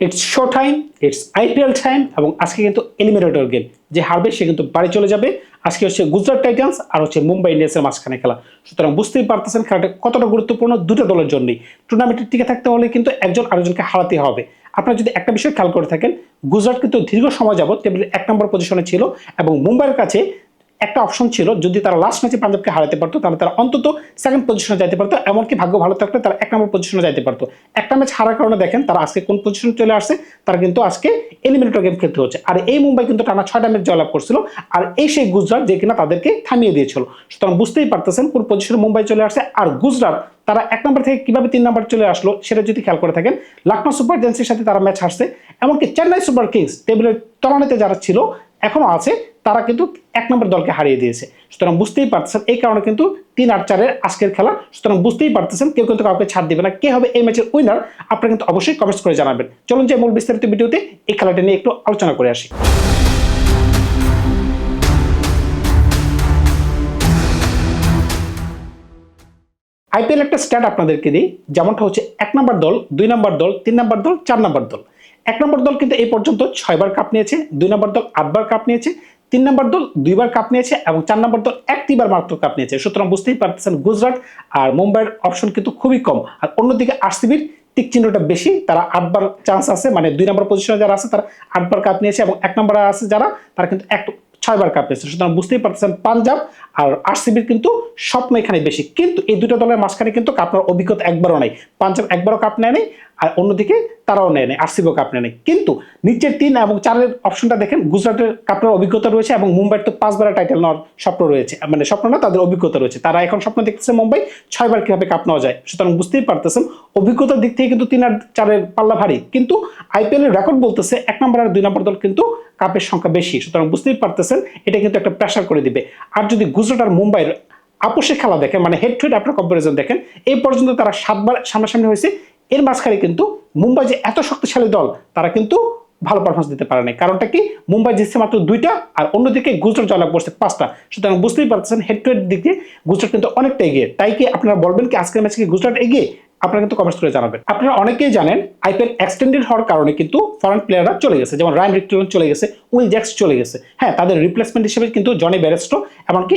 It's show time it's IPL time এবং আজকে কিন্তু এলিমিনেটর গেম যে হারবে, সে কিন্তু বাড়ি চলে যাবে। আজকে হচ্ছে গুজরাট টাইটান্স আর হচ্ছে মুম্বাই ইন্ডিয়ান্সের মাঝখানে খেলা। সুতরাং বুঝতেই পারতেছেন খেলাটা কতটা গুরুত্বপূর্ণ, দুটো দলের জন্যই। টুর্নামেন্টে টিকে থাকতে হলে কিন্তু একজন আরেকজনকে হারাতে হবে। আপনারা যদি একটা বিষয় খেয়াল করে থাকেন গুজরাট কিন্তু দীর্ঘ সময় যাবত টেবিলের এক নম্বর পজিশনে ছিল এবং মুম্বাইয়ের কাছে একটা অপশন ছিল, যদি তারা লাস্ট ম্যাচে পাঞ্জাবকে হারাতে পারতো, তাহলে তারা অন্তত সেকেন্ড পজিশনে যাইতে পারতো, এমনকি ভাগ্য ভালো থাকলে তারা এক নম্বর পজিশনে যাইতে পারতো। একটা ম্যাচ হারার কারণে দেখেন, তারা আজকে কোন পজিশনে চলে আসছে, তারা কিন্তু আজকে এলিমিনেটর গেম খেলতে হচ্ছে। আর এই মুম্বাই কিন্তু টানা ছয়টা ম্যাচ জয়লাভ করছিল, আর এই সেই গুজরাট যে কিনা তাদেরকে থামিয়ে দিয়েছিল। সুতরাং বুঝতেই পারতেছেন কোন পজিশনে মুম্বাই চলে আসছে, আর গুজরাট তারা এক নম্বর থেকে কীভাবে তিন নম্বর চলে আসলো, সেটা যদি খেয়াল করে থাকেন লখনৌ সুপার জায়ান্টসের সাথে তারা ম্যাচ হারছে, এমনকি চেন্নাই সুপার কিংস টেবিলের তলানিতে যারা ছিল এখনও আছে, তারা কিন্তু এক নম্বর দলকে হারিয়ে দিয়েছে। সুতরাং বুঝতেই পারতেছেন, এই কারণে কিন্তু তিন আর চারের আজকের খেলা, সুতরাং বুঝতেই পারতেছেন কেউ কিন্তু কাউকে ছাড় দিবে না। কে হবে এই ম্যাচের উইনার আপনারা কিন্তু অবশ্যই কমেন্টস করে জানাবেন। চলুন যে মূল বিস্তারিত ভিডিওতে এই খেলাটা নিয়ে একটু আলোচনা করে আসি। আইপিএল একটা স্ট্যাট আপনাদেরকে দিই, যেমনটা হচ্ছে এক নম্বর দল, দুই নম্বর দল, তিন নম্বর দল, চার নম্বর দল। এক নম্বর দল কিন্তু এই পর্যন্ত ছয়বার কাপ নিয়েছে, দুই নম্বর দল আটবার কাপ নিয়েছে, তিন নম্বর দল দুইবার কাপ নিয়েছে এবং চার নম্বর দল একটিবার মাত্র কাপ নিয়েছে। সুতরাং বুঝতেই পারতেছেন গুজরাট আর মুম্বাইয়ের অপশন কিন্তু খুবই কম। আর অন্যদিকে আরসিবির টিক চিহ্নটা বেশি, তারা আটবার চান্স আছে মানে দুই নম্বর পজিশনে যারা আছে, তারা আটবার কাপ নিয়েছে এবং এক নম্বরে আছে যারা, তারা কিন্তু এক ছয়বার কাপ পেয়েছে সুতরাং বুঝতেই পারতেছেন, পাঞ্জাব আর আরসিবির কিন্তু স্বপ্ন এখানে বেশি। কিন্তু এই দুটো দলের মাঝখানে কিন্তু কাপনার অভিজ্ঞতা একবারও নাই। পাঞ্জাব একবারও কাপ নেয় নেই আর অন্যদিকে তারাও নেয় নেই আরসিবিও কাপ নেয় নেই কিন্তু নিচের তিন এবং চারের অপশনটা দেখেন, গুজরাটের কাপের অভিজ্ঞতা রয়েছে এবং মুম্বাইয়ের তো পাঁচবার টাইটেল নেওয়ার স্বপ্ন রয়েছে। মানে স্বপ্ন না, তাদের অভিজ্ঞতা রয়েছে। তারা এখন স্বপ্ন দেখতেছে মুম্বাই ছয়বার কীভাবে কাপ নেওয়া যায়। সুতরাং বুঝতেই পারতেছেন, অভিজ্ঞতার দিক থেকে কিন্তু তিন আর চারের পাল্লা ভারী। কিন্তু আইপিএলের রেকর্ড বলতেছে এক নম্বর আর দুই নম্বর দল কিন্তু কাপের সংখ্যা বেশি, সুতরাং বুঝতেই পারতেছেন, এটা কিন্তু একটা প্রেশার করে দিবে। আর যদি গুজরাট আর মুম্বাইয়ের আপোষে খেলা দেখেন মানে হেড টু হেড আপনার কম্পারিজন দেখেন, এই পর্যন্ত তারা সাতবার সামনাসামনি হয়েছে, এর মাঝখানে কিন্তু মুম্বাই যে এত শক্তিশালী দল, তারা কিন্তু ভালো পারফরমেন্স দিতে পারে নাই। কারণটা কি? মুম্বাই জিতছে মাত্র দুইটা, আর অন্যদিকে গুজরাট জয়লাভ করছে পাঁচটা। সুতরাং বুঝতেই পারতেছেন হেড টু হেড দিক গুজরাট কিন্তু অনেকটা এগিয়ে। তাই কি আপনারা বলবেন কি, আজকের ম্যাচে কি গুজরাট এগিয়ে? আপনারা কিন্তু কমেন্টস করে জানাবেন। আপনারা অনেকেই জানেন আইপিএল এক্সটেন্ডেড হওয়ার কারণে কিন্তু ফরেন প্লেয়াররা চলে গেছে। যেমন রায়ন রিক্টন চলে গেছে উইল জ্যাক্স চলে গেছে। হ্যাঁ তাদের রিপ্লেসমেন্ট হিসেবে কিন্তু জনি ব্যারেস্টো এমনকি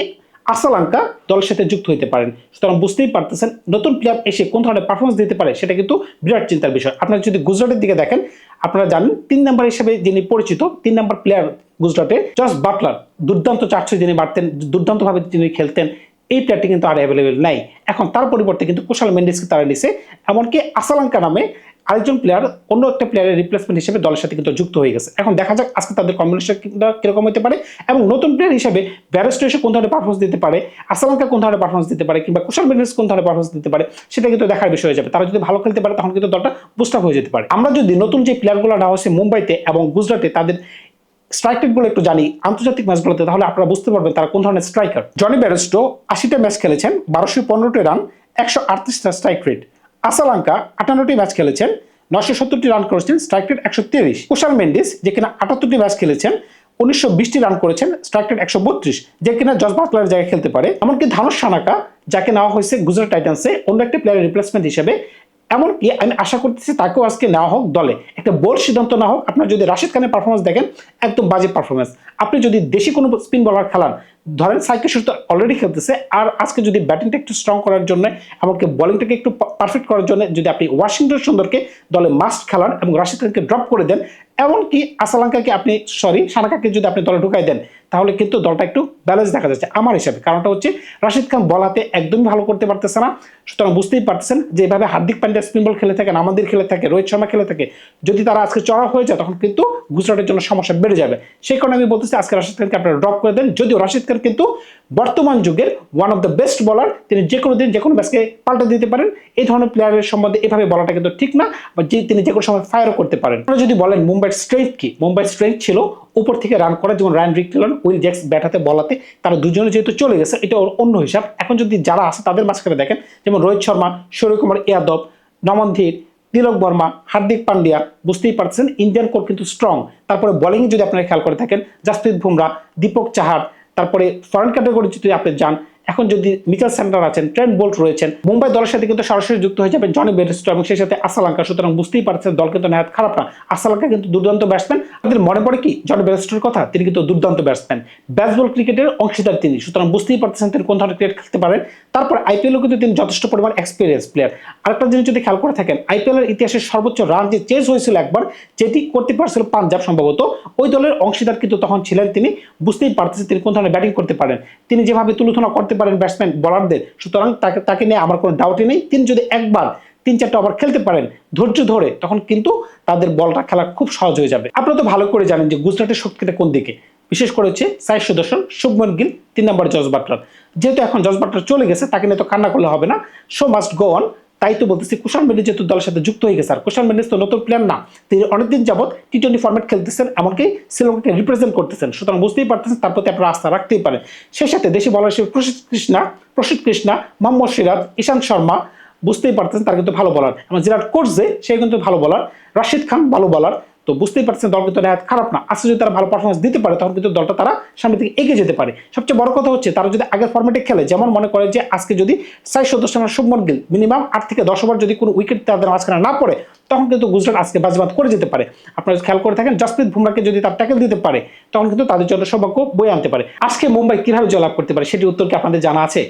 আসালাঙ্কা দলের সাথে যুক্ত হইতে পারেন। সুতরাং বুঝতেই পারতেছেন, নতুন প্লেয়ার এসে কোন ধরনের পারফরমেন্স দিতে পারে সেটা কিন্তু বিরাট চিন্তার বিষয়। আপনারা যদি গুজরাটের দিকে দেখেন, আপনারা জানেন তিন নাম্বার হিসেবে যিনি পরিচিত, তিন নাম্বার প্লেয়ার গুজরাটে জস বাটলার দুর্দান্ত চারশো যিনি বাড়তেন, দুর্দান্তভাবে তিনি খেলতেন। এই প্লেয়ারটি কিন্তু আর অ্যাভেলেবেল নাই। এখন তার পরিবর্তে কিন্তু কুশাল মেন্ডিসকে তারা নিছে, এমনকি আসালাঙ্কা নামে আরেকজন প্লেয়ার অন্য একটা প্লেয়ারের রিপ্লেসমেন্ট হিসেবে দলের সাথে কিন্তু যুক্ত হয়ে গেছে। এখন দেখা যাক আজকে তাদের কম্বিনেশন কীরকম হতে পারে এবং নতুন প্লেয়ার হিসেবে ব্যারেস্টো এসে কোন ধরনের পারফরমেন্স দিতে পারে আসালাঙ্কা কোন ধরনের পারফরমেন্স দিতে পারে কিংবা কুশাল মেন্ডিস কোন ধরনের পারফরমেন্স দিতে পারে, সেটা কিন্তু দেখার বিষয় হয়ে যাবে। তারা যদি ভালো খেলতে পারে, তখন কিন্তু দলটা বুস্ট হয়ে যেতে পারে। আমরা যদি নতুন যে প্লেয়ারগুলো নেওয়া হয়েছে মুম্বাইতে এবং গুজরাটে, তাদের স্ট্রাইক রেটগুলো একটু জানি, আন্তর্জাতিক ম্যাচগুলোতে তাহলে আপনারা বুঝতে পারবেন তারা কোন ধরনের স্ট্রাইকার জনি ব্যারেস্টো আশিটা ম্যাচ খেলেছেন, বারোশো পনেরোটি রান একশো আটত্রিশটা স্ট্রাইক রেট আসালাঙ্কা আটান্নটি ম্যাচ খেলেছেন নশো সত্তরটি রান করেছেন স্ট্রাইক রেট একশো তিরিশ। কুশাল মেন্ডিস যে কিনা আটাত্তরটি ম্যাচ খেলেছেন, উনিশশো বিশটি রান করেছেন স্ট্রাইক রেট একশো বত্রিশ। যে কিনা জস বাটলারের জায়গায় খেলতে পারে, এমনকি ধানুষ সানাকা, যাকে নেওয়া হয়েছে গুজরাট টাইটান্সে অন্য একটি প্লেয়ারের রিপ্লেসমেন্ট হিসেবে এমনকি আমি আশা করতেছি তাকেও আজকে নেওয়া হোক দলে। একটা বোল্ড সিদ্ধান্ত না হোক। আপনার যদি রাশিদ খানের পারফরমেন্স দেখেন, একদম বাজে পারফরমেন্স আপনি যদি দেশি কোনো স্পিন বলার খেলান, ধরেন সাইকেল শুরু অলরেডি খেলতেছে, আর আজকে যদি ব্যাটিংটা একটু স্ট্রং করার জন্য এমনকি বোলিংটাকে একটু পারফেক্ট করার জন্য যদি আপনি ওয়াশিংটন সুন্দরকে দলে মাস্ট খেলান এবং রাশিদ খানকে ড্রপ করে দেন, এমনকি আসালাঙ্কাকে আপনি সরি সানাকাকে যদি আপনি দলে ঢুকাই দেন তাহলে কিন্তু দলটা একটু ব্যালেন্স দেখা যাচ্ছে আমার হিসাবে। কারণটা হচ্ছে রাশিদ খান বলাতে একদমই ভালো করতে পারতেছে না। সুতরাং বুঝতেই পারতেছেন যে এভাবে হার্দিক পান্ডিয়া স্পিন বল খেলে থাকেন আমাদের খেলে থাকে, রোহিত শর্মা খেলে থাকে, যদি তারা আজকে চড়া হয়ে যায় তখন কিন্তু গুজরাটের জন্য সমস্যা বেড়ে যাবে। সেই কারণে আমি বলতেছি আজকে রাশিদ খানকে আপনারা ড্রপ করে দেন। যদিও রাশিদ খান কিন্তু বর্তমান যুগের ওয়ান অফ দ্য বেস্ট বলার তিনি যে কোনো দিন যে কোনো ম্যাচকে পাল্টে দিতে পারেন। এই ধরনের প্লেয়ারের সম্বন্ধে এভাবে বলাটা কিন্তু ঠিক না, বা যে তিনি যে কোনো সময় ফায়ারও করতে পারেন। আপনারা যদি বলেন মুম্বাইয়ের স্ট্রেংথ কি? মুম্বাইয়ের স্ট্রেংথ ছিল উপর থেকে রান করা, যেমন রায়ন রিকলন উইল জ্যাক্স ব্যাটাতে বলাতে তারা দুজনে যেহেতু চলে গেছে, এটা অন্য হিসাব। এখন যদি যারা আছে তাদের মাঝখানে দেখেন, যেমন রোহিত শর্মা সূর্যকুমার ইয়াদব নমন ধীর, তিলক বর্মা, হার্দিক পান্ডিয়া, বুঝতেই পারছেন ইন্ডিয়ান কোর কিন্তু স্ট্রং তারপরে বোলিং যদি আপনারা খেয়াল করে থাকেন, জাসপ্রীত বুমরা, দীপক চাহার, তারপরে ফরেন ক্যাটাগরি যদি আপনি যান এখন যদি মিচেল স্যান্ডার আছেন, ট্রেন্ট বোল্ট রয়েছেন, মুম্বাই দলের সাথে কিন্তু সরাসরি যুক্ত হয়ে যাবে জনি বেরিস্টো এবং সেই সাথে আসালাঙ্কা সুতরাং বুঝতেই পারছেন দল কিন্তু নেহাত খারাপ না। আসালাঙ্কা কিন্তু দুর্দান্ত ব্যাটসম্যান আমাদের মনে পড়ে কি? জনি বেরিস্টোর কথা, তিনি কিন্তু দুর্দান্ত ব্যাটসম্যান ব্যাসবল ক্রিকেটের অংশীদার তিনি। সুতরাং বুঝতেই পারতেছেন তিনি কোন ধরনের ক্রিকেট খেলতে পারেন। তারপর আইপিএলও কিন্তু তিনি যথেষ্ট পরিমাণ এক্সপিরিয়েন্স প্লেয়ার আরেকটা জিনিস যদি খেয়াল করে থাকেন আইপিএলের ইতিহাসের সর্বোচ্চ রান যে চেস হয়েছিল একবার, যেটি করতে পারছিল পাঞ্জাব সম্ভবত, ওই দলের অংশীদার কিন্তু তখন ছিলেন তিনি, বুঝতেই পারতেছেন তিনি কোন ধরনের ব্যাটিং করতে পারেন। তিনি যেভাবে তুলুথনা করতে পারেন ব্যাটসম্যান বলারদের সুতরাং তাকে তাকে নিয়ে আমার কোনো ডাউটই নেই। তিনি যদি একবার তিন চারটা ওভার খেলতে পারেন, ধৈর্য ধরে, তখন কিন্তু তাদের বলটা খেলা খুব সহজ হয়ে যাবে। আপনারা তো ভালো করে জানেন যে গুজরাটের শক্তিটা কোন দিকে। বিশেষ করে হচ্ছে সাইড সুদর্শন শুভমন গিল তিন নম্বর জজ বাটলার যেহেতু এখন জজ বাটলার চলে গেছে, তাকে নিয়ে তো কান্না করলে হবে না। শো মাস্ট গো অন তাই তো বলতেছি কুশাল মেন্ডিস যেহেতু দলের সাথে যুক্ত হয়ে গেছে, আর কুশাল মেন্ডিস তো নতুন প্লেয়ার না, তিনি অনেকদিন যাবৎ টি টোয়েন্টি ফর্মেট খেলতেছেন, এমনকি শ্রীলঙ্কাকে রিপ্রেজেন্ট করতেছেন। সুতরাং বুঝতেই পারতেছেন, তার প্রতি আপনারা আস্থা রাখতেই পারেন সেই সাথে দেশি বলার হিসেবে প্রসিদ্ধ কৃষ্ণা প্রসিদ্ধ কৃষ্ণা, মোহাম্মদ সিরাজ, ঈশান্ত শর্মা, বুঝতেই পারতেছেন তার কিন্তু ভালো বলার এবং জিরাট কোর্সে সে কিন্তু ভালো বলার রাশিদ খান ভালো বলার তো বুঝতেই পারছেন দল কিন্তু নেহাত খারাপ না। আজকে যদি তারা ভালো পারফরমেন্স দিতে পারে, তখন কিন্তু দলটা তারা সামনে থেকে এগিয়ে যেতে পারে। সবচেয়ে বড় কথা হচ্ছে, তারা যদি আগের ফর্মেটে খেলে, যেমন মনে করে যে আজকে যদি সাই সদস্য শুভমন গিল মিনিমাম আট থেকে দশ ওভার যদি কোনো উইকেট তাদের মাঝখানে না পড়ে, তখন কিন্তু গুজরাট আজকে বাজবাদ করে যেতে পারে। আপনারা খেয়াল করে থাকেন, জসপ্রীত বুমরাকে যদি তার ট্যাকেল দিতে পারে, তখন কিন্তু তাদের জন্য সৌভাগ্য বয়ে আনতে পারে। আজকে মুম্বাই কীভাবে জয়লাভ করতে পারে, সেটি উত্তর কি আপনাদের জানা আছে?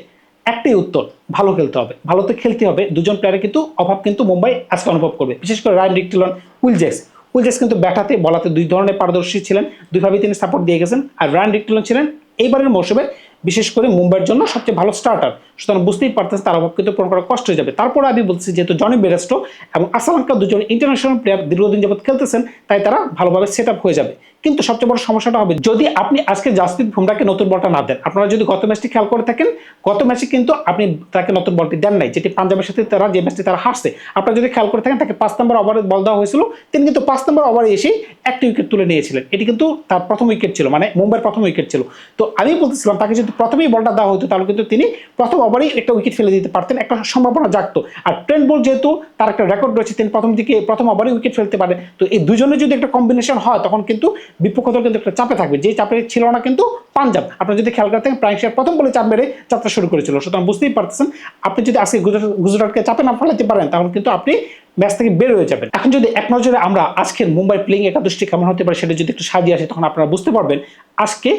একটাই উত্তর, ভালো খেলতে হবে। ভালো তো খেলতে হবে, দুজন প্লেয়ারের কিন্তু অভাব কিন্তু মুম্বাই আজকে অনুভব করবে। বিশেষ করে রায়ন রিকটিলন উইলজেক্স উইলজেক্স কিন্তু ব্যাটাতে, বলাতে দুই ধরনের পারদর্শী ছিলেন দুইভাবে তিনি সাপোর্ট দিয়ে গেছেন। আর রান রিকটন ছিলেন এইবারের মৌসুমে, বিশেষ করে মুম্বাইয়ের জন্য সবচেয়ে ভালো স্টার্টার সুতরাং বুঝতেই পারতেছে তার অভাব কিন্তু পূরণ করা কষ্ট হয়ে যাবে। তারপরে আমি বলছি যেহেতু জনি বেরেস্টো এবং আসালাঙ্কা দুজন ইন্টারন্যাশনাল প্লেয়ার দীর্ঘদিন যাবৎ খেলতেছেন, তাই তারা ভালোভাবে সেট হয়ে যাবে। কিন্তু সবচেয়ে বড় সমস্যাটা হবে, যদি আপনি আজকে জাসপ্রীত বুমরাকে নতুন বলটা না দেন, আপনারা যদি গত ম্যাচটি খেয়াল করে থাকেন, গত ম্যাচে কিন্তু আপনি তাকে নতুন বলটি দেন নাই, যেটি পাঞ্জাবের সাথে তারা যে ম্যাচটি তারা হারছে। আপনারা যদি খেয়াল করে থাকেন, তাকে পাঁচ নম্বর ওভারে বল দেওয়া হয়েছিল, তিনি কিন্তু পাঁচ নম্বর ওভারে এসেই একটি উইকেট তুলে নিয়েছিলেন। এটি কিন্তু তার প্রথম উইকেট ছিল মানে মুম্বাইয়ের প্রথম উইকেট ছিল। তো আমি বলতেছিলাম, তাকে যদি প্রথমেই বলটা দেওয়া হতো, তাহলে কিন্তু তিনি প্রথম ওভারেই একটা উইকেট ফেলে দিতে পারতেন, একটা সম্ভাবনা জাগতো। আর ট্রেন্ট বোল যেহেতু তার একটা রেকর্ড রয়েছে, তিনি প্রথম দিকে প্রথম ওভারেই উইকেট ফেলতে পারে। তো এই দুজনে যদি একটা কম্বিনেশন হয়, তখন কিন্তু বিপক্ষ দল কিন্তু একটা চাপে থাকবে। যে চাপে ছিল না কিন্তু পাঞ্জাব। আপনারা যদি খেয়াল করে থাকেন প্রাইম শেয়ার প্রথম বলে চাপ মেরে যাত্রা শুরু করেছিল। সুতরাং বুঝতেই পারতেছেন, আপনি যদি আজকে গুজরাটকে চাপে না ফেলাতে পারেন, তাহলে কিন্তু আপনি ম্যাচ থেকে বের হয়ে যাবেন। এখন যদি এক নজরে আমরা আজকের মুম্বাই প্লেইং একাদশটি কেমন হতে পারে সেটা যদি একটু সাজিয়ে আসে, তখন আপনারা বুঝতে পারবেন আজকে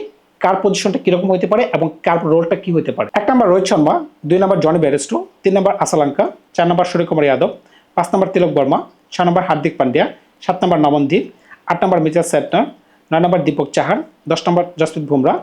কার পজিশনটা কীরকম হতে পারে এবং কার রোলটা কি হতে পারে। এক নম্বর রোহিত শর্মা, দুই নম্বর জনি ব্যারেস্টো তিন নম্বর আসালাঙ্কা চার নম্বর সূর্যকুমার যাদব, পাঁচ নম্বর তিলক বর্মা, ছয় নম্বর হার্দিক পান্ডিয়া, সাত নম্বর নমনদীপ আট নম্বর মিচাল স্যাটনার নয় নম্বর দীপক চাহার দশ নম্বর জসপ্রীত বুমরা,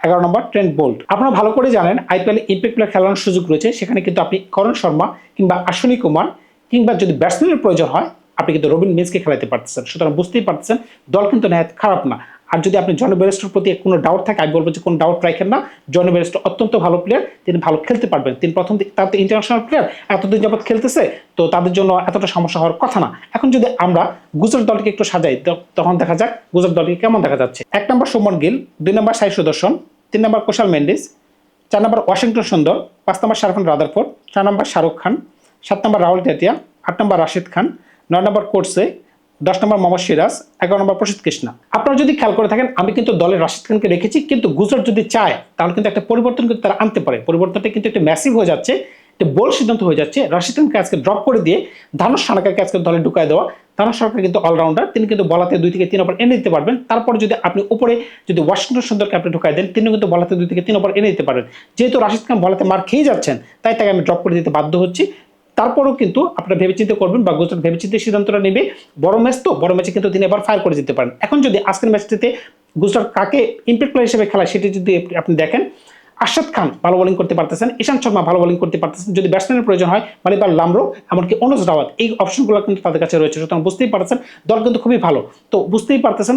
এগারো নম্বর ট্রেন্ট বোল্ট। আপনারা ভালো করে জানেন, আইপিএলে ইম্প্যাক্ট প্লেয়ার খেলানোর সুযোগ রয়েছে, সেখানে কিন্তু আপনি করণ শর্মা কিংবা আশ্বিনী কুমার কিংবা যদি ব্যাটসম্যানের প্রয়োজন হয়, আপনি কিন্তু রবিন মিন্সকে খেলাতে পারতেছেন। সুতরাং বুঝতেই পারতেছেন, দল কিন্তু নেহাত খারাপ না। আর যদি আপনি জন বেরেস্টোর প্রতি কোনো ডাউট থাকে, আমি বলব যে কোনো ডাউট রাখেন না। জন বেরেস্টো অত্যন্ত ভালো প্লেয়ার তিনি ভালো খেলতে পারবেন। তিনি প্রথম দিক তার তো ইন্টারন্যাশনাল প্লেয়ার এতদিন যাবৎ খেলতেছে, তো তাদের জন্য এতটা সমস্যা হওয়ার কথা না। এখন যদি আমরা গুজরাট দলকে একটু সাজাই তখন দেখা যাক গুজরাট দলকে কেমন দেখা যাচ্ছে। এক নম্বর সুমন গিল, দুই নম্বর সাই সুদর্শন তিন নম্বর কুশাল মেন্ডিস, চার নম্বর ওয়াশিংটন সুন্দর, পাঁচ নম্বর শাহরুখ রাদারফোর্ড, চার নম্বর শাহরুখ খান, সাত নম্বর রাহুল টেটিয়া আট নম্বর রাশিদ খান, নয় নম্বর কোর্সে দশ নম্বর মোহাম্মদ সিরাজ, এগারো নম্বর প্রসিদ্ধ কৃষ্ণা। আপনারা যদি খেয়াল করে থাকেন, আমি কিন্তু দলের রাশিদ খানকে রেখেছি, কিন্তু গুজরাট যদি চায়, তাহলে কিন্তু একটা পরিবর্তন কিন্তু তারা আনতে পারে। পরিবর্তনটা কিন্তু একটা ম্যাসিভ হয়ে যাচ্ছে, একটা বোল সিদ্ধান্ত হয়ে যাচ্ছে। রাশিদ খানকে আজকে ড্রপ করে দিয়ে ধানুষ সানাকাকে আজকে দলে ঢুকায় দেওয়া। ধানুষ সরকার কিন্তু অলরাউন্ডার তিনি কিন্তু বলাতে দুই থেকে তিন ওভার এনে দিতে পারবেন। তারপরে যদি আপনি উপরে যদি ওয়াশিংটন সুন্দরকে আপনি ঢুকাই দেন তিনি কিন্তু বলাতে দুই থেকে তিন ওভার এনে দিতে পারবেন যেহেতু রাশিদ খান বলাতে মার খেয়ে যাচ্ছেন, তাই তাকে আমি ড্রপ করে দিতে বাধ্য হচ্ছি। তারপরেও কিন্তু আপনারা ভেবেচিন্তে করবেন বা গুজরাট ভেবেচিন্তে সিদ্ধান্তটা নেবে। বড় ম্যাচ তো, বড় ম্যাচে কিন্তু তিনি এবার ফায়ার করে দিতে পারেন। এখন যদি আজকের ম্যাচটিতে গুজরাট কাকে ইম্প্যাক্ট প্লেয়ার হিসেবে খেলায় সেটি যদি আপনি দেখেন আশাদ খান ভালো বোলিং করতে পারতেছেন ঈশান্ত শর্মা ভালো বোলিং করতে পারতেছেন। যদি ব্যাটসম্যানের প্রয়োজন হয় মানে মালিবার লামরো, এমনকি অনুজ রাওয়াত, এই অপশনগুলো কিন্তু তাদের কাছে রয়েছে। সুতরাং বুঝতেই পারতেছেন, দল কিন্তু খুবই ভালো। তো বুঝতেই পারতেছেন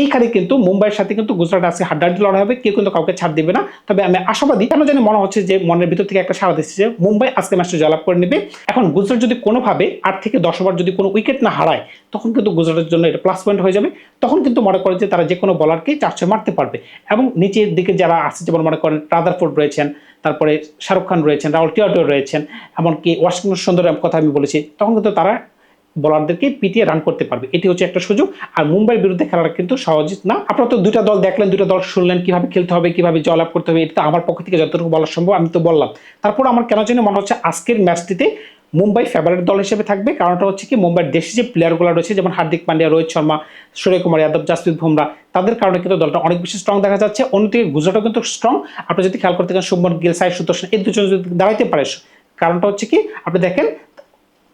এইখানে কিন্তু মুম্বাইয়ের সাথে কিন্তু গুজরাট আজকে হাড্ডাহাড্ডি লড়াই হবে, কেউ কিন্তু কাউকে ছাড় দিবে না। তবে আমি আশাবাদী, কেন জানি মনে হচ্ছে যে মনের ভিতর থেকে একটা সাড়া দিচ্ছে যে মুম্বাই আজকে ম্যাচটা জয়লাভ করে নেবে। এখন গুজরাট যদি কোনোভাবে আট থেকে দশ ওভার যদি কোনো উইকেট না হারায়, তখন কিন্তু গুজরাটের জন্য এটা প্লাস পয়েন্ট হয়ে যাবে। তখন কিন্তু মনে করে যে তারা যে কোনো বলারকেই চারশো মারতে পারবে। এবং নিচের দিকে যারা আছে, যেমন মনে করেন রাদারফোর্ড রয়েছেন, তারপরে শাহরুখ খান রয়েছেন, রাহুল টিয়াটো রয়েছেন, এমনকি ওয়াশিংটন সুন্দরের কথা আমি বলেছি, তখন কিন্তু তারা বোলারদেরকে পিটিয়ে রান করতে পারবে। এটি হচ্ছে একটা সুযোগ। আর মুম্বাইয়ের বিরুদ্ধে খেলাটা কিন্তু সহজ না। আপনারা তো দুটা দল দেখলেন দুটা দল শুনলেন কীভাবে খেলতে হবে, কীভাবে জয়লাভ করতে হবে, এটা আমার পক্ষ থেকে যতটুকু বলা সম্ভব আমি তো বললাম। তারপর আমার কেন জানি মনে হচ্ছে আজকের ম্যাচটিতে মুম্বাই ফেভারিট দল হিসেবে থাকবে। কারণটা হচ্ছে কি, মুম্বাইয়ের দেশে যে প্লেয়ারগুলো রয়েছে, যেমন হার্দিক পান্ডিয়া, রোহিত শর্মা সূর্যকুমার যাদব, জাসপ্রীত বুমরা, তাদের কারণে কিন্তু দলটা অনেক বেশি স্ট্রং দেখা যাচ্ছে। অন্যদিকে গুজরাটও কিন্তু স্ট্রং আপনি যদি খেয়াল করতে চান, শুভমন গিল সাই সুদর্শন, এই দুজন যদি দাঁড়াইতে পারে, কারণটা হচ্ছে কি, আপনি দেখেন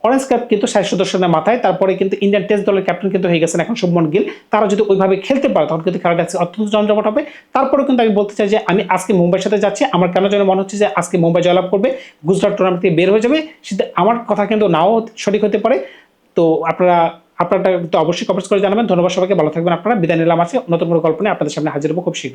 অরেঞ্জ ক্যাপ কিন্তু সাই সুদর্শনের মাথায়, তারপরে কিন্তু ইন্ডিয়ান টেস্ট দলের ক্যাপ্টেন কিন্তু হয়ে গেছেন এখন শুভমন গিল। তারা যদি ওইভাবে খেলতে পারে, তখন কিন্তু খেলাটা অত্যন্ত জমজমাট হবে। তারপরে কিন্তু আমি বলতে চাই যে, আমি আজকে মুম্বাইয়ের সাথে যাচ্ছি। আমার কেন যেন মনে হচ্ছে যে, আজকে মুম্বাই জয়লাভ করবে। গুজরাট টুর্নামেন্ট থেকে বের হয়ে যাবে। সেটা আমার কথা কিন্তু নাও সঠিক হতে পারে। তো আপনারা আপনারা কিন্তু অবশ্যই কমেন্টস করে জানাবেন। ধন্যবাদ সবাইকে। ভালো থাকবেন আপনারা। বিদায় নিলাম আছে নতুন কোনো গল্প নিয়ে আপনাদের সামনে হাজির হব খুব শীঘ্রই।